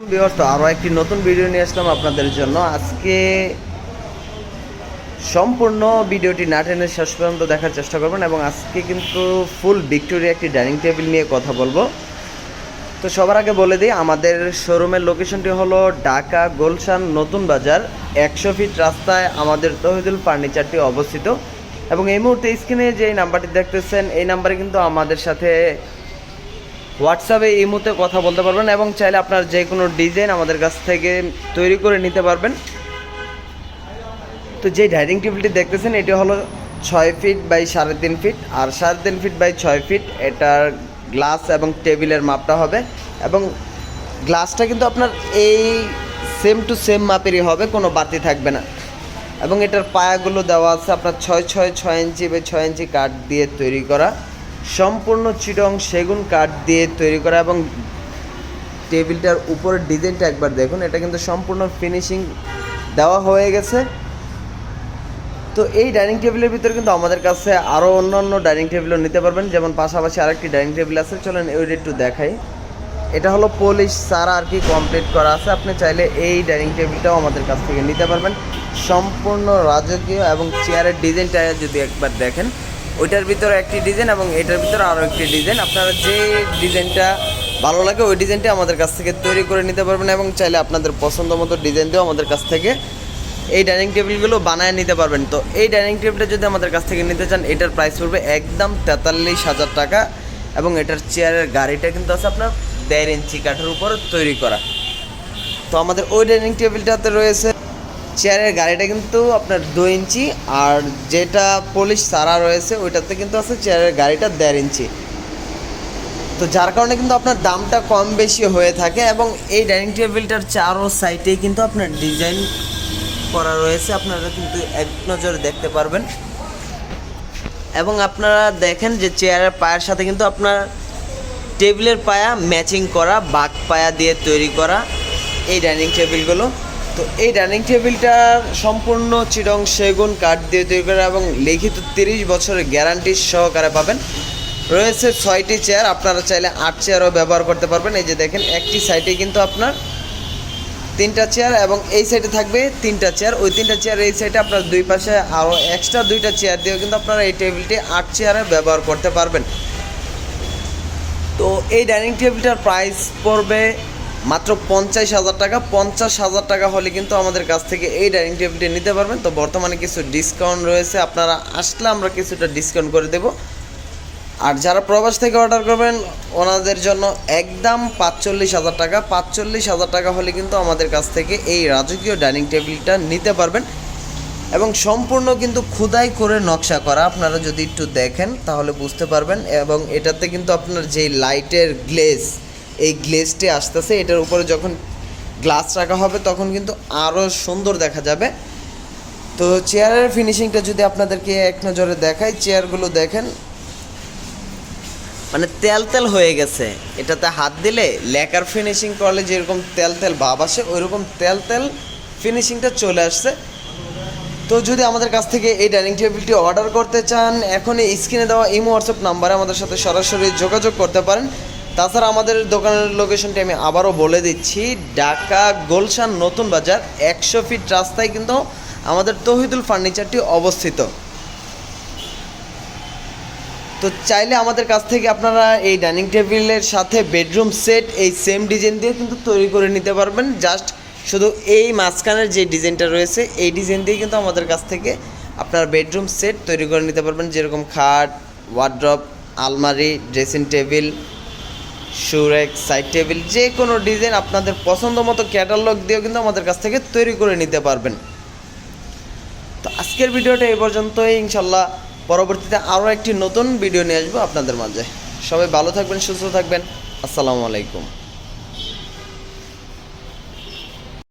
তো আরও একটি নতুন ভিডিও নিয়ে আসলাম আপনাদের জন্য। আজকে সম্পূর্ণ ভিডিওটি না টেনে শেষ পর্যন্ত দেখার চেষ্টা করবেন এবং আজকে কিন্তু ফুল ভিক্টোরিয়া একটি ডাইনিং টেবিল নিয়ে কথা বলব। তো সবার আগে বলে দিই, আমাদের শোরুমের লোকেশনটি হলো ঢাকা গোলশান নতুন বাজার, একশো ফিট রাস্তায় আমাদের তহিদুল ফার্নিচারটি অবস্থিত। এবং এই মুহূর্তে স্ক্রিনে যে নাম্বারটি দেখতেছেন, এই নাম্বারে কিন্তু আমাদের সাথে হোয়াটসঅ্যাপে এই মুহূর্তে কথা বলতে পারবেন এবং চাইলে আপনার যে কোনো ডিজাইন আমাদের কাছ থেকে তৈরি করে নিতে পারবেন। তো যে ডাইনিং টেবিলটি দেখতেছেন, এটি হলো ছয় ফিট বাই সাড়ে তিন ফিট আর সাড়ে তিন ফিট বাই ছয় ফিট এটার গ্লাস এবং টেবিলের মাপটা হবে এবং গ্লাসটা কিন্তু আপনার এই সেম টু সেম মাপেরই হবে, কোনো বাতি থাকবে না। এবং এটার পায়াগুলো দেওয়া আছে আপনার ছয় ছয় ছয় ইঞ্চি বা ছয় ইঞ্চি কাঠ দিয়ে তৈরি করা। সম্পূর্ণ চিটং সেগুন কাঠ দিয়ে তৈরি করা এবং টেবিলটার উপরের ডিজাইনটা একবার দেখুন, এটা কিন্তু সম্পূর্ণ ফিনিশিং দেওয়া হয়ে গেছে। তো এই ডাইনিং টেবিলের ভিতরে কিন্তু আমাদের কাছে আরও অন্য অন্য ডাইনিং টেবিলও নিতে পারবেন, যেমন পাশাপাশি আরেকটি ডাইনিং টেবিল আছে, চলেন ওইটা একটু দেখাই। এটা হলো পলিশ সারা আর কি কমপ্লিট করা আছে, আপনি চাইলে এই ডাইনিং টেবিলটাও আমাদের কাছ থেকে নিতে পারবেন। সম্পূর্ণ রাজকীয় এবং চেয়ারের ডিজাইনটা যদি একবার দেখেন ওইটার ভিতরে একটি ডিজাইন এবং এটার ভিতরে আরও একটি ডিজাইন আপনারা যে ডিজাইনটা ভালো লাগে, ওই ডিজাইনটা আমাদের কাছ থেকে তৈরি করে নিতে পারবেন এবং চাইলে আপনাদের পছন্দ মতো ডিজাইন দিয়েও আমাদের কাছ থেকে এই ডাইনিং টেবিলগুলো বানায় নিতে পারবেন। তো এই ডাইনিং টেবিলটা যদি আমাদের কাছ থেকে নিতে চান, এটার প্রাইস পড়বে একদম তেতাল্লিশ হাজার টাকা এবং এটার চেয়ারের গাড়িটা কিন্তু আছে আপনার দেড় ইঞ্চি কাঠের উপর তৈরি করা। তো আমাদের ওই ডাইনিং টেবিলটাতে রয়েছে চেয়ারের গাড়িটা কিন্তু আপনার দু ইঞ্চি, আর যেটা পলিশ সারা রয়েছে, ওইটাতে কিন্তু আছে চেয়ারের গাড়িটা দেড় ইঞ্চি। তো যার কারণে কিন্তু আপনার দামটা কম বেশি হয়ে থাকে এবং এই ডাইনিং টেবিলটার চারো সাইডেই কিন্তু আপনার ডিজাইন করা রয়েছে। আপনারা কিন্তু এক নজরে দেখতে পারবেন। এবং আপনারা দেখেন যে চেয়ারের পায়ের সাথে কিন্তু আপনার টেবিলের পায়া ম্যাচিং করা বাঘ পায়া দিয়ে তৈরি করা এই ডাইনিং টেবিলগুলো। তো এই ডাইনিং টেবিলটার সম্পূর্ণ চিরং সেগুন, কাঠ দিয়ে তৈরি করা এবং লিখিত তিরিশ বছরের গ্যারান্টি সহকারে পাবেন। রয়েছে ছয়টি চেয়ার, আপনারা চাইলে আট চেয়ারও ব্যবহার করতে পারবেন। এই যে দেখেন, একটি সাইডে কিন্তু আপনার তিনটা চেয়ার এবং এই সাইডে থাকবে তিনটা চেয়ার। ওই তিনটা চেয়ার, এই সাইডে আপনার দুই পাশে আরও এক্সট্রা দুইটা চেয়ার দিয়েও কিন্তু আপনারা এই টেবিলটি আট চেয়ারে ব্যবহার করতে পারবেন। তো এই ডাইনিং টেবিলটার প্রাইস পড়বে মাত্র পঞ্চাশ হাজার টাকা। পঞ্চাশ হাজার টাকা হলে কিন্তু আমাদের কাছ থেকে এই ডাইনিং টেবিলটি নিতে পারবেন। তো বর্তমানে কিছু ডিসকাউন্ট রয়েছে। আপনারা আসলে আমরা কিছুটা ডিসকাউন্ট করে দেবো। আর যারা প্রবাস থেকে অর্ডার করবেন, ওনাদের জন্য একদম পাঁচচল্লিশ হাজার টাকা। পাঁচচল্লিশ হাজার টাকা হলে কিন্তু আমাদের কাছ থেকে এই রাজকীয় ডাইনিং টেবিলটা নিতে পারবেন। এবং সম্পূর্ণ কিন্তু খোদাই করে নকশা করা। আপনারা যদি একটু দেখেন, তাহলে বুঝতে পারবেন। এবং এটাতে কিন্তু আপনার যেই লাইটের গ্লেজ এই গ্লেজটি আসতেছে, এটার উপরে যখন গ্লাস রাখা হবে, তখন কিন্তু আরও সুন্দর দেখা যাবে। তো চেয়ারের ফিনিশিংটা যদি আপনাদেরকে এক নজরে দেখাই চেয়ারগুলো দেখেন। মানে তেল তেল হয়ে গেছে। এটাতে হাত দিলে লেকার ফিনিশিং করলে যেরকম তেল তেল ভাব আসে, ওইরকম তেল তেল ফিনিশিংটা চলে আসছে। তো যদি আমাদের কাছ থেকে এই ডাইনিং টেবিলটি অর্ডার করতে চান, এখনই স্ক্রিনে দেওয়া ইমো হোয়াটসঅ্যাপ নাম্বারে আমাদের সাথে সরাসরি যোগাযোগ করতে পারেন। তাছাড়া আমাদের দোকানের লোকেশনটি আমি আবারও বলে দিচ্ছি, ঢাকা গোলশান নতুন বাজার, একশো ফিট রাস্তায় কিন্তু আমাদের তহিদুল ফার্নিচারটি অবস্থিত। তো চাইলে আমাদের কাছ থেকে আপনারা এই ডাইনিং টেবিলের সাথে বেডরুম সেট এই সেম ডিজাইন দিয়ে কিন্তু তৈরি করে নিতে পারবেন। জাস্ট শুধু এই মাঝখানের যে ডিজাইনটা রয়েছে, এই ডিজাইন দিয়ে কিন্তু আমাদের কাছ থেকে আপনারা বেডরুম সেট তৈরি করে নিতে পারবেন। যেরকম খাট ওয়ার্ড্রপ আলমারি ড্রেসিং টেবিল সুরেক সাইড টেবিল যে কোনো ডিজাইন আপনাদের পছন্দ মতো ক্যাটালগ দিয়েও কিন্তু আমাদের কাছ থেকে তৈরি করে নিতে পারবেন। তো আজকের ভিডিওটা এই পর্যন্তই। ইনশাল্লাহ পরবর্তীতে আরও একটি নতুন ভিডিও নিয়ে আসব আপনাদের মাঝে। সবাই ভালো থাকবেন, সুস্থ থাকবেন। আসসালামু আলাইকুম।